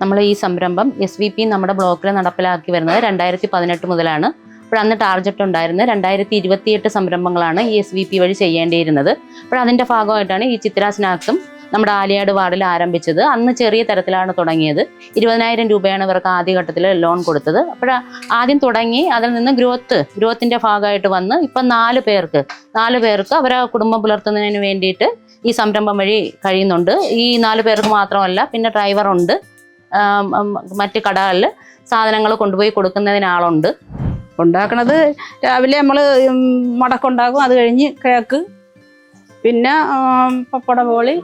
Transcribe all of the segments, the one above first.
നമ്മൾ ഈ സംരംഭം എസ് വി പി നമ്മുടെ ബ്ലോക്കിൽ നടപ്പിലാക്കി വരുന്നത് രണ്ടായിരത്തി പതിനെട്ട് മുതലാണ്. അപ്പോൾ അന്ന് ടാർജറ്റ് ഉണ്ടായിരുന്നത് രണ്ടായിരത്തി ഇരുപത്തിയെട്ട് സംരംഭങ്ങളാണ് ഈ എസ് വി പി വഴി ചെയ്യേണ്ടിയിരുന്നത്. അപ്പോൾ അതിന്റെ ഭാഗമായിട്ടാണ് ഈ ചിത്ര സ്നാക്സും നമ്മുടെ ആലിയാട് വാർഡിൽ ആരംഭിച്ചത്. അന്ന് ചെറിയ തരത്തിലാണ് തുടങ്ങിയത്. ഇരുപതിനായിരം രൂപയാണ് ഇവർക്ക് ആദ്യഘട്ടത്തിൽ ലോൺ കൊടുത്തത്. അപ്പോൾ ആദ്യം തുടങ്ങി അതിൽ നിന്ന് ഗ്രോത്ത് ഗ്രോത്തിന്റെ ഭാഗമായിട്ട് വന്ന് ഇപ്പം നാല് പേർക്ക് നാല് പേർക്ക് അവരെ കുടുംബം പുലർത്തുന്നതിന് വേണ്ടിയിട്ട് ഈ സംരംഭം വഴി കഴിയുന്നുണ്ട്. ഈ നാല് പേർക്ക് മാത്രമല്ല പിന്നെ ഡ്രൈവറുണ്ട്. മറ്റ് കടകളിൽ സാധനങ്ങൾ കൊണ്ടുപോയി കൊടുക്കുന്നതിന് ആളുണ്ട് ഉണ്ടാക്കണത് രാവിലെ നമ്മൾ മടക്കുണ്ടാക്കും. അത് കഴിഞ്ഞ് കേക്ക് പിന്നെ പപ്പട പോളി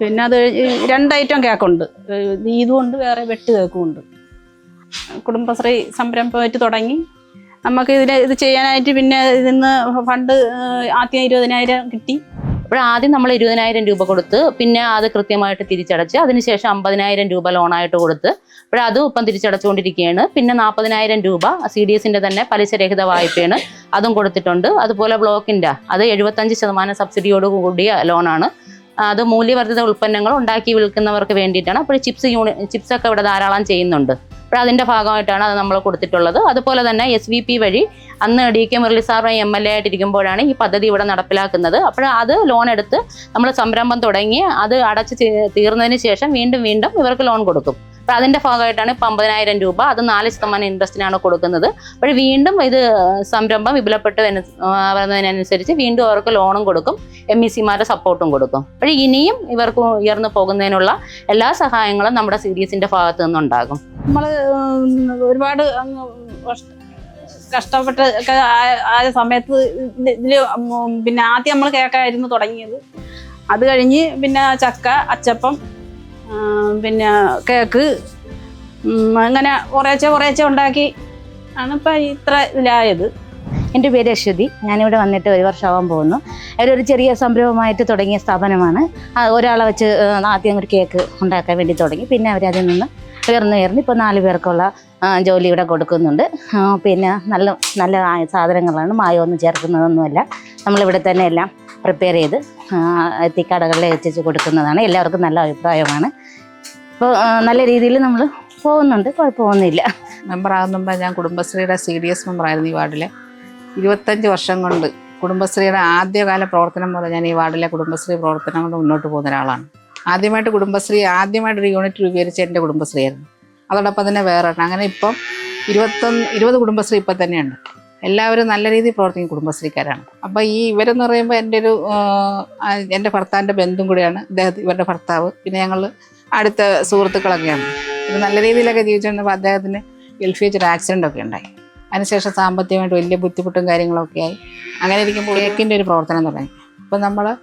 പിന്നെ അത് കഴിഞ്ഞ് രണ്ട് ഐറ്റം കേക്കുണ്ട്. ഇതുമുണ്ട് വേറെ വെട്ട് കേക്കും ഉണ്ട് കുടുംബശ്രീ സംരംഭമായിട്ട് തുടങ്ങി. നമുക്ക് ഇതിന് ഇത് ചെയ്യാനായിട്ട് പിന്നെ ഇതിന്ന് ഫണ്ട് ഏഹ്, ആദ്യം ഇരുപതിനായിരം കിട്ടി. അപ്പോൾ ആദ്യം നമ്മൾ ഇരുപതിനായിരം രൂപ കൊടുത്ത് പിന്നെ അത് കൃത്യമായിട്ട് തിരിച്ചടച്ച് അതിനുശേഷം അമ്പതിനായിരം രൂപ ലോണായിട്ട് കൊടുത്ത് അപ്പോൾ അതും ഇപ്പം തിരിച്ചടച്ചുകൊണ്ടിരിക്കുകയാണ്. പിന്നെ നാൽപ്പതിനായിരം രൂപ സി ഡി എസിന്റെ തന്നെ പലിശരഹിത വായ്പയാണ് അതും കൊടുത്തിട്ടുണ്ട്. അതുപോലെ ബ്ലോക്കിന്റെ അത് എഴുപത്തഞ്ച് ശതമാനം സബ്സിഡിയോട് കൂടിയ ലോണാണ്. അത് മൂല്യവർദ്ധിത ഉൽപ്പന്നങ്ങൾ ഉണ്ടാക്കി വിൽക്കുന്നവർക്ക് വേണ്ടിയിട്ടാണ്. അപ്പോൾ ചിപ്സ് യൂണി ചിപ്സൊക്കെ ഇവിടെ ധാരാളം ചെയ്യുന്നുണ്ട്. അപ്പോൾ അതിന്റെ ഭാഗമായിട്ടാണ് അത് നമ്മൾ കൊടുത്തിട്ടുള്ളത്. അതുപോലെ തന്നെ എസ് വി പി വഴി അന്ന് D K Murali sir M L A ആയിട്ടിരിക്കുമ്പോഴാണ് ഈ പദ്ധതി ഇവിടെ നടപ്പിലാക്കുന്നത്. അപ്പോൾ അത് ലോൺ എടുത്ത് നമ്മൾ സംരംഭം തുടങ്ങി അത് അടച്ച് തീർന്നതിന് ശേഷം വീണ്ടും വീണ്ടും ഇവർക്ക് ലോൺ കൊടുക്കും. അപ്പോൾ അതിന്റെ ഭാഗമായിട്ടാണ് ഇപ്പം അമ്പതിനായിരം രൂപ അത് നാല് ശതമാനം ഇൻട്രസ്റ്റിനാണ് കൊടുക്കുന്നത്. അപ്പോൾ വീണ്ടും ഇത് സംരംഭം വിപുലപ്പെട്ട് വരുന്നതിനനുസരിച്ച് വീണ്ടും അവർക്ക് ലോണും കൊടുക്കും എം ഇ സിമാരുടെ സപ്പോർട്ടും കൊടുക്കും. അപ്പോൾ ഇനിയും ഇവർക്ക് ഉയർന്നു പോകുന്നതിനുള്ള എല്ലാ സഹായങ്ങളും നമ്മുടെ സി ഡി എസിന്റെ ഭാഗത്തു നിന്നുണ്ടാകും. നമ്മൾ ഒരുപാട് കഷ്ടപ്പെട്ട കഷ്ടപ്പെട്ട് ആയ- സമയത്ത് ഇതിൽ പിന്നെ ആദ്യം നമ്മൾ കേക്കായിരുന്നു തുടങ്ങിയത്. അത് കഴിഞ്ഞ് പിന്നെ ചക്ക അച്ചപ്പം പിന്നെ കേക്ക് അങ്ങനെ കുറേച്ചെ കുറേച്ചെ ഉണ്ടാക്കി. ആണ് ഇപ്പം ഇത്ര ഇതിലായത്. എന്റെ പേര് അശ്വതി. ഞാനിവിടെ വന്നിട്ട് ഒരു വർഷമാവാൻ പോകുന്നു. ഒരു ചെറിയ സംരംഭമായിട്ട് തുടങ്ങിയ സ്ഥാപനമാണ്. ഒരാളെ വെച്ച് ആദ്യം ഒരു കേക്ക് ഉണ്ടാക്കാൻ വേണ്ടി തുടങ്ങി. പിന്നെ അവരതിൽ നിന്ന് ഉയർന്നു ഉയർന്ന് ഇപ്പോൾ നാല് പേർക്കുള്ള ജോലി ഇവിടെ കൊടുക്കുന്നുണ്ട്. പിന്നെ നല്ല നല്ല സാധനങ്ങളാണ് മായമൊന്നും ചേർക്കുന്നതൊന്നുമല്ല. നമ്മളിവിടെ തന്നെ എല്ലാം പ്രിപ്പയർ ചെയ്ത് എത്തി എത്തിക്കടകളിൽ എത്തിച്ച് കൊടുക്കുന്നതാണ്. എല്ലാവർക്കും നല്ല അഭിപ്രായമാണ്. ഇപ്പോൾ നല്ല രീതിയിൽ നമ്മൾ പോകുന്നുണ്ട്. കുഴപ്പമൊന്നുമില്ല. മെമ്പറാകുന്ന മുമ്പ് ഞാൻ കുടുംബശ്രീയുടെ സി ഡി എസ് മെമ്പറായിരുന്നു ഈ വാർഡിലെ. ഇരുപത്തഞ്ച് വർഷം കൊണ്ട് കുടുംബശ്രീയുടെ ആദ്യകാല പ്രവർത്തനം മുതൽ ഞാൻ ഈ വാർഡിലെ കുടുംബശ്രീ പ്രവർത്തനം കൊണ്ട് മുന്നോട്ട് പോകുന്ന ഒരാളാണ്. ആദ്യമായിട്ട് കുടുംബശ്രീ ആദ്യമായിട്ട് ഒരു യൂണിറ്റ് രൂപീകരിച്ച എന്റെ കുടുംബശ്രീയായിരുന്നു. അതോടൊപ്പം തന്നെ വേറെ. അങ്ങനെ ഇപ്പം ഇരുപത്തൊന്ന് ഇരുപത് കുടുംബശ്രീ ഇപ്പം തന്നെയുണ്ട്. എല്ലാവരും നല്ല രീതിയിൽ പ്രവർത്തിക്കുന്ന കുടുംബശ്രീക്കാരാണ്. അപ്പോൾ ഈ ഇവരെന്ന് പറയുമ്പോൾ എന്റെ ഒരു എന്റെ ഭർത്താവിന്റെ ബന്ധും കൂടിയാണ്. ഇദ്ദേഹം ഇവരുടെ ഭർത്താവ്. പിന്നെ ഞങ്ങൾ അടുത്ത സുഹൃത്തുക്കളൊക്കെയാണ്. ഇത് നല്ല രീതിയിലൊക്കെ ജീവിച്ചിരുന്നപ്പോൾ അദ്ദേഹത്തിന് ഗൾഫിൽ വെച്ചൊരു ആക്സിഡന്റ് ഒക്കെ ഉണ്ടായി. അതിനുശേഷം സാമ്പത്തികമായിട്ട് വലിയ ബുദ്ധിമുട്ടും കാര്യങ്ങളൊക്കെ ആയി. അങ്ങനെ ഇരിക്കുമ്പോൾ ഏക്കിന്റെ ഒരു പ്രവർത്തനം തുടങ്ങി. അപ്പോൾ നമ്മൾ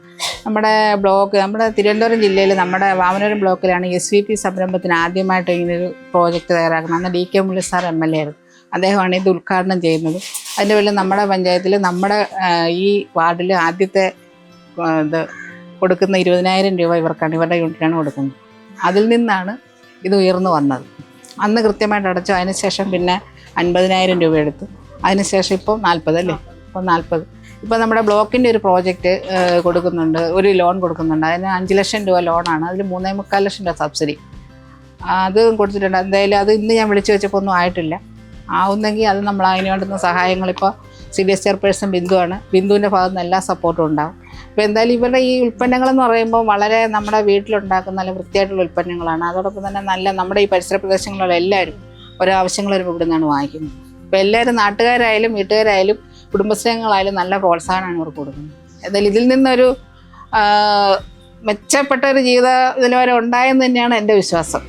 നമ്മുടെ ബ്ലോക്ക് നമ്മുടെ തിരുവനന്തപുരം ജില്ലയിൽ നമ്മുടെ വാമനൂരം ബ്ലോക്കിലാണ് എസ് വി പി സംരംഭത്തിന് ആദ്യമായിട്ട് ഇങ്ങനെ ഒരു പ്രോജക്റ്റ് തയ്യാറാക്കുന്നത്. അന്ന് D K Murali sir M L A ആയിരുന്നു. അദ്ദേഹമാണ് ഇത് ഉദ്ഘാടനം ചെയ്യുന്നത്. അതിന്റെ പേരിൽ നമ്മുടെ പഞ്ചായത്തിൽ നമ്മുടെ ഈ വാർഡിൽ ആദ്യത്തെ ഇത് കൊടുക്കുന്ന ഇരുപതിനായിരം രൂപ ഇവർക്കാണ് ഇവരുടെ യൂണിറ്റിനാണ് കൊടുക്കുന്നത്. അതിൽ നിന്നാണ് ഇത് ഉയർന്നു വന്നത്. അന്ന് കൃത്യമായിട്ട് അടച്ചു. അതിനുശേഷം പിന്നെ അൻപതിനായിരം രൂപ എടുത്തു. അതിനുശേഷം ഇപ്പോൾ നാൽപ്പത് അല്ലേ? ഇപ്പോൾ നാൽപ്പത്. ഇപ്പോൾ നമ്മുടെ ബ്ലോക്കിന്റെ ഒരു പ്രോജക്റ്റ് കൊടുക്കുന്നുണ്ട്. ഒരു ലോൺ കൊടുക്കുന്നുണ്ട്. അതിന് അഞ്ച് ലക്ഷം രൂപ ലോണാണ്. അതിൽ മൂന്നേ മുക്കാൽ ലക്ഷം രൂപ സബ്സിഡി. അത് കൊടുത്തിട്ടുണ്ട്. എന്തായാലും അത് ഇന്ന് ഞാൻ വിളിച്ചു വെച്ചപ്പോൾ ഒന്നും ആയിട്ടില്ല. ആവുന്നെങ്കിൽ അത് നമ്മൾ അതിന് വേണ്ടുന്ന സഹായങ്ങൾ ഇപ്പോൾ സി ഡി എസ് ചെയർപേഴ്സൺ ബിന്ദുവാണ് ബിന്ദുവിന്റെ ഭാഗത്തു നിന്ന് എല്ലാ സപ്പോർട്ടും ഉണ്ടാകും അപ്പോൾ എന്തായാലും ഇവരുടെ ഈ ഉൽപ്പന്നങ്ങളെന്ന് പറയുമ്പോൾ വളരെ നമ്മുടെ വീട്ടിലുണ്ടാക്കുന്ന നല്ല വൃത്തിയായിട്ടുള്ള ഉൽപ്പന്നങ്ങളാണ്. അതോടൊപ്പം തന്നെ നല്ല നമ്മുടെ ഈ പരിസര പ്രദേശങ്ങളിലുള്ള എല്ലാവരും ഓരോ ആവശ്യങ്ങൾ ഇവിടെ നിന്നാണ് വാങ്ങിക്കുന്നത്. അപ്പോൾ എല്ലാവരും നാട്ടുകാരായാലും വീട്ടുകാരായാലും കുടുംബശ്രീകളായാലും നല്ല പ്രോത്സാഹനമാണ് ഇവർക്ക് കൊടുക്കുന്നത്. എന്തായാലും ഇതിൽ നിന്നൊരു മെച്ചപ്പെട്ട ഒരു ജീവിത നിലവാരം ഉണ്ടായെന്ന് തന്നെയാണ് എന്റെ വിശ്വാസം.